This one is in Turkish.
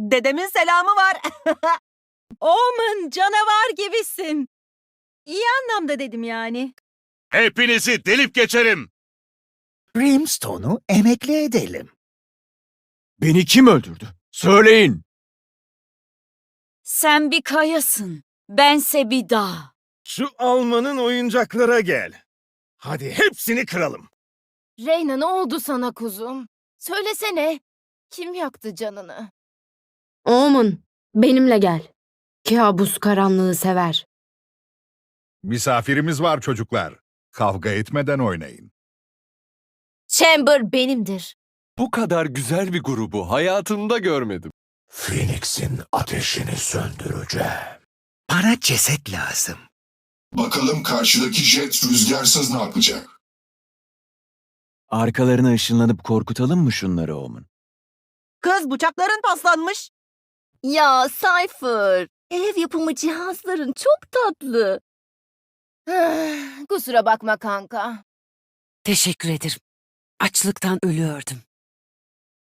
Dedemin selamı var. Omen canavar gibisin. İyi anlamda dedim yani. Hepinizi delip geçerim. Brimstone'u emekli edelim. Beni kim öldürdü? Söyleyin. Sen bir kayasın. Bense bir dağ. Şu Alman'ın oyuncaklara gel. Hadi hepsini kıralım. Reyna ne oldu sana kuzum? Söylesene. Kim yaktı canını? Omen, benimle gel. Kabus karanlığı sever. Misafirimiz var çocuklar. Kavga etmeden oynayın. Chamber benimdir. Bu kadar güzel bir grubu hayatımda görmedim. Phoenix'in ateşini söndüreceğim. Bana ceset lazım. Bakalım karşıdaki jet rüzgarsız ne yapacak? Arkalarına ışınlanıp korkutalım mı şunları Omen? Kız bıçakların paslanmış. Ya Cypher. Ev yapımı cihazların çok tatlı. Kusura bakma kanka. Teşekkür ederim. Açlıktan ölüyordum.